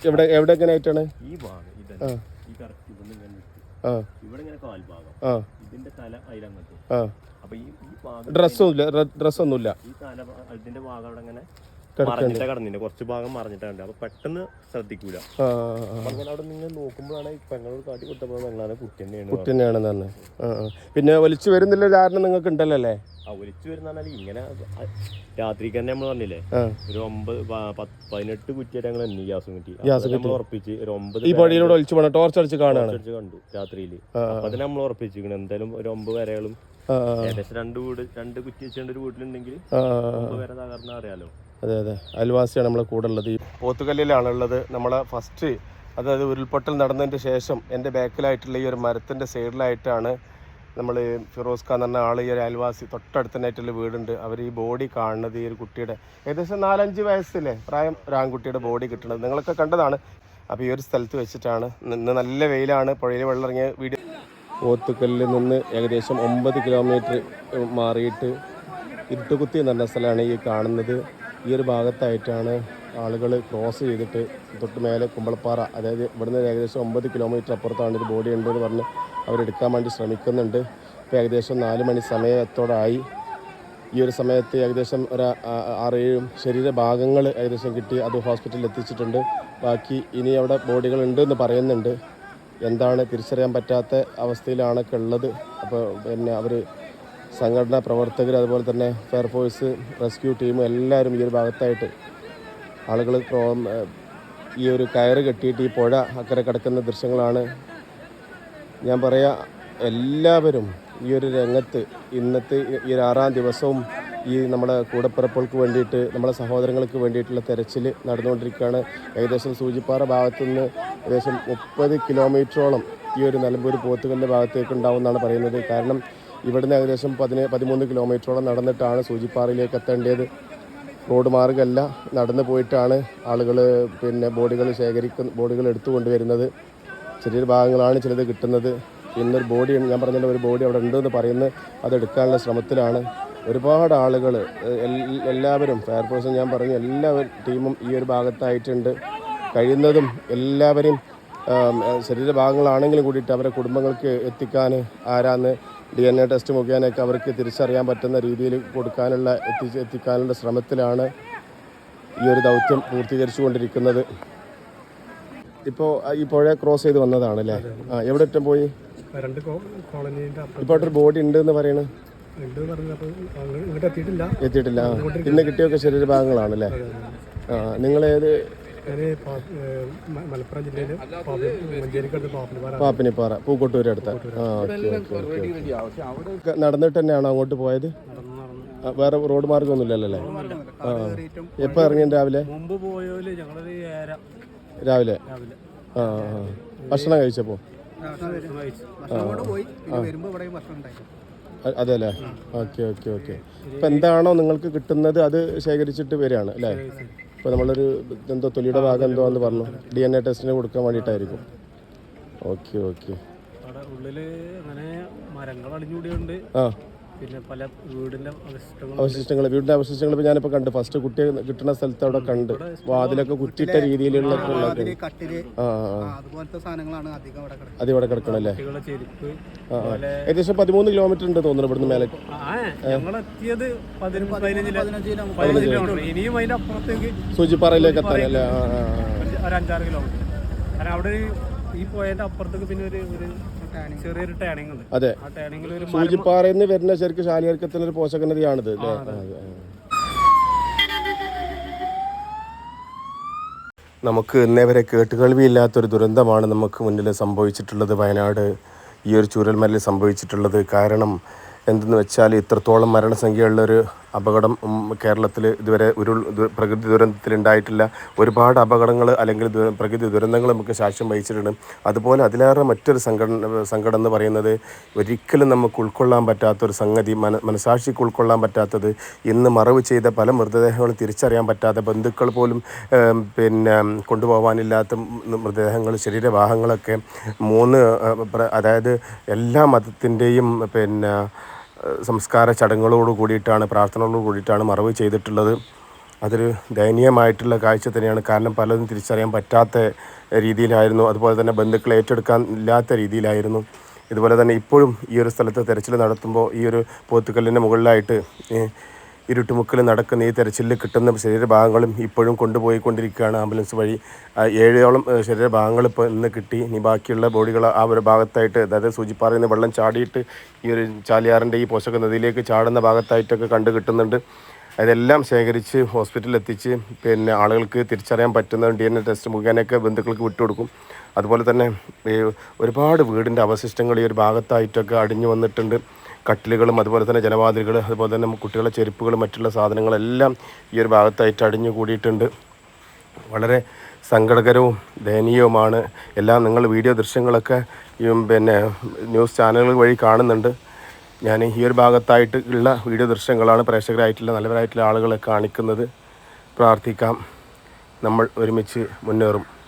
എവിടെ എവിടെ എങ്ങനെ ആയിട്ടാണ്? ഈ ഭാഗം ഈ കറക്റ്റ് ഇവിടെ ഇങ്ങനെ ഇട്ട്. ആ. ഇവിടെ ഇങ്ങനെ കാൽഭാഗം ആ. ഇതിന്റെ തല അതിലങ്ങോട്ട്. ആ. അപ്പൊ ഈ ഈ ഭാഗം ഡ്രസ്സൊന്നുമില്ല ഡ്രസ്സൊന്നുമില്ല. ഈ തല ഇതിന്റെ ഭാഗം അവിടെ ഇങ്ങനെ മറിഞ്ഞിട്ടാ കടന്നില്ല കുറച്ച് ഭാഗം മറിഞ്ഞിട്ടുണ്ട് അപ്പൊ പെട്ടെന്ന് ശ്രദ്ധിക്കൂല. അങ്ങനെ അവിടെ നിങ്ങൾ നോക്കുമ്പോഴാണ് പെങ്ങളോട് കാട്ടി കൊടുത്തപ്പോൾ പെങ്ങളാണ് കുട്ടി തന്നെയാണ് കുട്ടി തന്നെയാണെന്ന്. പിന്നെ വലിച്ചു വരുന്നില്ല ധാരണ നിങ്ങൾക്ക് ഉണ്ടല്ലോ അല്ലേ? ഒലിച്ചു വരുന്ന ഇങ്ങനെ രാത്രിക്ക് തന്നെ നമ്മൾ പറഞ്ഞില്ലേ? ഒരു ഒമ്പത് പതിനെട്ട് കുറ്റിയായിട്ട് ഞങ്ങൾ എണ്ണി ഗ്യാസും കുറ്റി. നമ്മൾ ഉറപ്പിച്ച് ഒരു ഒമ്പത് ഈ പടിയിലൂടെ ഒളിച്ചു പോകണം ടോർച്ച് അടിച്ച് കാണാൻ കണ്ടു രാത്രിയിൽ അപ്പൊ തന്നെ നമ്മൾ ഉറപ്പിച്ചിരിക്കണം. എന്തായാലും ഒരു ഒമ്പത് വരകളും ഏകദേശം രണ്ട് വീട് രണ്ട് കുറ്റി വെച്ചുകൊണ്ട് ഒരു വീട്ടിലുണ്ടെങ്കിൽ. ഒമ്പത് വരെ തകർന്ന അറിയാലോ. അതെ അതെ. അയൽവാസിയാണ് നമ്മളെ കൂടെ ഉള്ളത്. ഈ പോത്തുകല്ലിലാണ് ഉള്ളത് നമ്മളെ ഫസ്റ്റ് അതായത് ഉരുൾപൊട്ടൽ നടന്നതിന് ശേഷം എന്റെ ബാക്കിലായിട്ടുള്ള ഈ ഒരു മരത്തിന്റെ സൈഡിലായിട്ടാണ് നമ്മൾ ഫിറോസ് ഖാൻ എന്ന ആൾ ഈ ഒരു അയൽവാസി തൊട്ടടുത്ത തന്നെയായിട്ടുള്ള വീടുണ്ട്. അവർ ഈ ബോഡി കാണുന്നത് ഈ ഒരു കുട്ടിയുടെ ഏകദേശം നാലഞ്ച് വയസ്സിലെ പ്രായം ഒരു ആൺകുട്ടിയുടെ ബോഡി കിട്ടുന്നത്. നിങ്ങളൊക്കെ കണ്ടതാണ്. അപ്പോൾ ഈ ഒരു സ്ഥലത്ത് വെച്ചിട്ടാണ്. നിന്ന് നല്ല വെയിലാണ്. പുഴയിൽ വെള്ളം ഇറങ്ങിയ വീഡിയോ പോത്തുകല്ലിൽ നിന്ന് ഏകദേശം ഒമ്പത് കിലോമീറ്റർ മാറിയിട്ട് ഇരുട്ടുകുത്തി എന്ന് പറഞ്ഞ സ്ഥലമാണ് ഈ കാണുന്നത്. ഈ ഒരു ഭാഗത്തായിട്ടാണ് ആളുകൾ ക്രോസ് ചെയ്തിട്ട് തൊട്ട് മേലെ കുമ്പളപ്പാറ. അതായത് ഇവിടുന്ന് ഏകദേശം ഒമ്പത് കിലോമീറ്റർ അപ്പുറത്താണ് ഒരു ബോഡി ഉണ്ടെന്ന് പറഞ്ഞ് അവരെടുക്കാൻ വേണ്ടി ശ്രമിക്കുന്നുണ്ട്. ഇപ്പോൾ ഏകദേശം നാല് മണി സമയത്തോടായി. ഈ ഒരു സമയത്ത് ഏകദേശം ഒരു ആറേഴും ശരീരഭാഗങ്ങൾ ഏകദേശം കിട്ടി. അത് ഹോസ്പിറ്റലിൽ എത്തിച്ചിട്ടുണ്ട്. ബാക്കി ഇനി അവിടെ ബോഡികളുണ്ട് എന്ന് പറയുന്നുണ്ട്. എന്താണ് തിരിച്ചറിയാൻ പറ്റാത്ത അവസ്ഥയിലാണൊക്കെ ഉള്ളത്. അപ്പോൾ പിന്നെ അവർ സംഘടനാ പ്രവർത്തകർ അതുപോലെ തന്നെ ഫയർഫോഴ്സ് റെസ്ക്യൂ ടീം എല്ലാവരും ഈ ഒരു ഭാഗത്തായിട്ട് ആളുകൾ ഈ ഒരു കയറ് കെട്ടിയിട്ട് ഈ പുഴ അക്കരെ കിടക്കുന്ന ദൃശ്യങ്ങളാണ് ഞാൻ പറയാം എല്ലാവരും ഈ ഒരു രംഗത്ത് ഇന്നത്തെ ഈ- ഒരു ആറാം ദിവസവും ഈ നമ്മുടെ കൂടപ്പിറപ്പുകൾക്ക് വേണ്ടിയിട്ട് നമ്മുടെ സഹോദരങ്ങൾക്ക് വേണ്ടിയിട്ടുള്ള തെരച്ചിൽ നടന്നുകൊണ്ടിരിക്കുകയാണ്. ഏകദേശം സൂചിപ്പാറ ഭാഗത്തു നിന്ന് ഏകദേശം മുപ്പത് കിലോമീറ്ററോളം ഈ ഒരു നിലമ്പൂർ പോത്തുകല്ല് ഭാഗത്തേക്ക് ഉണ്ടാവും എന്നാണ് പറയുന്നത്. കാരണം ഇവിടുന്ന് ഏകദേശം പതിന് പതിമൂന്ന് കിലോമീറ്ററോളം നടന്നിട്ടാണ് സൂചിപ്പാറയിലേക്ക് എത്തേണ്ടത്. റോഡ് മാർഗമല്ല നടന്നു പോയിട്ടാണ് ആളുകൾ പിന്നെ ബോഡികൾ ശേഖരിക്കുന്ന ബോഡികൾ എടുത്തു കൊണ്ടുവരുന്നത് ചെറിയ ഭാഗങ്ങളാണ് ചിലത് കിട്ടുന്നത്. ഇന്നൊരു ബോഡി ഞാൻ പറഞ്ഞല്ലോ ഒരു ബോഡി അവിടെ ഉണ്ടെന്ന് പറയുന്നത് അതെടുക്കാനുള്ള ശ്രമത്തിലാണ്. ഒരുപാട് ആളുകൾ എല്ലാവരും ഫയർഫോഴ്സും ഞാൻ പറഞ്ഞു എല്ലാ ടീമും ഈ ഒരു ഭാഗത്തായിട്ടുണ്ട്. കഴിയുന്നതും എല്ലാവരെയും ശരീരഭാഗങ്ങളാണെങ്കിലും കൂടിയിട്ട് അവരുടെ കുടുംബങ്ങൾക്ക് എത്തിക്കാൻ ആരാന്ന് ഡി എൻ എ ടെസ്റ്റ് മുഖേനയൊക്കെ അവർക്ക് തിരിച്ചറിയാൻ പറ്റുന്ന രീതിയിൽ കൊടുക്കാനുള്ള എത്തിക്കാനുള്ള ശ്രമത്തിലാണ് ഈ ഒരു ദൗത്യം പൂർത്തീകരിച്ചുകൊണ്ടിരിക്കുന്നത്. ഇപ്പോൾ ഈ പുഴ ക്രോസ് ചെയ്ത് വന്നതാണ് അല്ലേ? ആ എവിടെ ഒറ്റം പോയി? രണ്ട് കോളനീന്റെ അപ്പുറം ഇപ്പോൾ അവിടെ ഒരു ബോഡി ഉണ്ട് എന്ന് പറയണ. എത്തിയിട്ടില്ല. എത്തിയിട്ടില്ല. ആ. ഇന്ന് കിട്ടിയൊക്കെ ശരീരഭാഗങ്ങളാണ് അല്ലേ? ആ നിങ്ങൾ ഏത്? മലപ്പുറം ജില്ലയിലെ പാപ്പിനിപ്പാറ. പൂക്കോട്ടൂർ അടുത്ത. ആ ഓക്കെ നടന്നിട്ട് തന്നെയാണോ അങ്ങോട്ട് പോയത്? വേറെ റോഡ് മാർഗമൊന്നുമില്ലല്ലോ അല്ലേ? ആ എപ്പോൾ ഇറങ്ങി രാവിലെ? മുമ്പ് ഞങ്ങളൊരു രാവിലെ? ആ. ഭക്ഷണം കഴിച്ചപ്പോൾ അതെ അല്ലേ ഓക്കെ ഓക്കെ ഓക്കെ. ഇപ്പം എന്താണോ നിങ്ങൾക്ക് കിട്ടുന്നത് അത് ശേഖരിച്ചിട്ട് വരികയാണ് അല്ലേ? ഇപ്പോൾ നമ്മളൊരു എന്തോ തൊലിയുടെ ഭാഗം എന്തോ എന്ന് പറഞ്ഞു. ഡി എൻ എ ടെസ്റ്റിന് കൊടുക്കാൻ വേണ്ടിയിട്ടായിരിക്കും. Okay okay. അവിടെ ഉള്ളിൽ അങ്ങനെ മരങ്ങൾ അടിഞ്ഞുകൂടിയുണ്ട്. ആ. പിന്നെ പല വീടിന്റെ അവശിഷ്ടങ്ങൾ വീടിന്റെ അവശിഷ്ടങ്ങൾ ഇപ്പോൾ ഞാനിപ്പോൾ കണ്ട്. ഫസ്റ്റ് കുട്ടിയെ കിട്ടുന്ന സ്ഥലത്ത് അവിടെ കണ്ട്. വാതിലൊക്കെ കുറ്റിട്ട രീതിയിലുള്ള അധികം അവിടെ കിടക്കണല്ലേ? ഏകദേശം പതിമൂന്ന് കിലോമീറ്റർ ഉണ്ട് തോന്നുന്നു ഇവിടുന്ന് മേലെ. സൂചിപ്പാറയിലേക്ക് ആ. ഒരു- അഞ്ചാറ് കിലോമീറ്റർ കാരണം അവിടെ ഈ പോയതിന്റെ അപ്പുറത്തേക്ക് പിന്നെ ഒരു ഒരു ചെറിയൊരു ടേണിംഗ് ഉണ്ട് അതെ. ആ ടേണിംഗിൽ ഒരു സൂചിപ്പാറയിൽ നിന്ന് വരുന്ന ശരിക്കും ശാലിയർക്കത്തിന് ഒരു പോഷക നദിയാണിത് അതെ, നമുക്ക് ഇന്നേ വരെ കേട്ടുകേൾവിയില്ലാത്തൊരു ദുരന്തമാണ് നമുക്ക് മുന്നിൽ സംഭവിച്ചിട്ടുള്ളത്. വയനാട് ഈ ഒരു ചൂരൽമലയിൽ സംഭവിച്ചിട്ടുള്ളത്. കാരണം എന്തെന്ന് വെച്ചാൽ ഇത്രത്തോളം മരണസംഖ്യയുള്ളൊരു അപകടം കേരളത്തിൽ ഇതുവരെ ഒരു പ്രകൃതി ദുരന്തത്തിൽ ഉണ്ടായിട്ടില്ല. ഒരുപാട് അപകടങ്ങൾ അല്ലെങ്കിൽ പ്രകൃതി ദുരന്തങ്ങൾ നമുക്ക് സാക്ഷ്യം വഹിച്ചിട്ടുണ്ട്. അതുപോലെ അതിലേറെ മറ്റൊരു സംഘടന സങ്കടം എന്ന് പറയുന്നത് ഒരിക്കലും നമുക്ക് ഉൾക്കൊള്ളാൻ പറ്റാത്തൊരു സംഗതി മന മനസാക്ഷിക്ക് ഉൾക്കൊള്ളാൻ പറ്റാത്തത് ഇന്ന് മറവ് ചെയ്ത പല മൃതദേഹങ്ങളും തിരിച്ചറിയാൻ പറ്റാത്ത ബന്ധുക്കൾ പോലും പിന്നെ കൊണ്ടുപോകാനില്ലാത്ത മൃതദേഹങ്ങൾ ശരീരവാഹങ്ങളൊക്കെ മൂന്ന് അതായത് എല്ലാ മതത്തിന്റെയും പിന്നെ സംസ്കാര ചടങ്ങുകളോട് കൂടിയിട്ടാണ് പ്രാർത്ഥനകളോട് കൂടിയിട്ടാണ് മറവ് ചെയ്തിട്ടുള്ളത്. അതൊരു ദയനീയമായിട്ടുള്ള കാഴ്ച തന്നെയാണ്. കാരണം പലതും തിരിച്ചറിയാൻ പറ്റാത്ത രീതിയിലായിരുന്നു. അതുപോലെ തന്നെ ബന്ധുക്കൾ ഏറ്റെടുക്കാൻ ഇല്ലാത്ത രീതിയിലായിരുന്നു. ഇതുപോലെ തന്നെ ഇപ്പോഴും ഈ ഒരു സ്ഥലത്ത് തെരച്ചിൽ നടത്തുമ്പോൾ ഈ ഒരു പോത്തുകല്ലിന്റെ മുകളിലായിട്ട് ഇരുട്ടുമുക്കിൽ നടക്കുന്ന ഈ തെരച്ചിലിൽ കിട്ടുന്ന ശരീരഭാഗങ്ങളും ഇപ്പോഴും കൊണ്ടുപോയിക്കൊണ്ടിരിക്കുകയാണ് ആംബുലൻസ് വഴി. ഏഴോളം ശരീരഭാഗങ്ങൾ ഇപ്പോൾ ഇന്ന് കിട്ടി. ഇനി ബാക്കിയുള്ള ബോഡികൾ ആ ഒരു ഭാഗത്തായിട്ട് അതായത് സൂചിപ്പാറയിൽ നിന്ന് വെള്ളം ചാടിയിട്ട് ഈ ഒരു ചാലിയാറിന്റെ ഈ പോഷക നദിയിലേക്ക് ചാടുന്ന ഭാഗത്തായിട്ടൊക്കെ കണ്ടു കിട്ടുന്നുണ്ട്. അതെല്ലാം ശേഖരിച്ച് ഹോസ്പിറ്റലിൽ എത്തിച്ച് പിന്നെ ആളുകൾക്ക് തിരിച്ചറിയാൻ പറ്റുന്ന ഡി എൻ എ ടെസ്റ്റ് മുഖേനയൊക്കെ ബന്ധുക്കൾക്ക് വിട്ടുകൊടുക്കും അതുപോലെ തന്നെ ഒരുപാട് വീടിന്റെ അവശിഷ്ടങ്ങൾ ഈ ഒരു ഭാഗത്തായിട്ടൊക്കെ അടിഞ്ഞു വന്നിട്ടുണ്ട്. കട്ടിലുകളും അതുപോലെ തന്നെ ജനവാതിലുകൾ അതുപോലെ തന്നെ കുട്ടികളുടെ ചെരുപ്പുകൾ മറ്റുള്ള സാധനങ്ങളെല്ലാം ഈ ഒരു ഭാഗത്തായിട്ട് അടിഞ്ഞു കൂടിയിട്ടുണ്ട്. വളരെ സങ്കടകരവും ദയനീയവുമാണ്. എല്ലാം നിങ്ങൾ വീഡിയോ ദൃശ്യങ്ങളൊക്കെ പിന്നെ ന്യൂസ് ചാനലുകൾ വഴി കാണുന്നുണ്ട്. ഞാൻ ഈ ഒരു ഭാഗത്തായിട്ട് ഉള്ള വീഡിയോ ദൃശ്യങ്ങളാണ് പ്രേക്ഷകരായിട്ടുള്ള നല്ലവരായിട്ടുള്ള ആളുകളെ കാണിക്കുന്നത്. പ്രാർത്ഥിക്കാം. നമ്മൾ ഒരുമിച്ച് മുന്നേറും.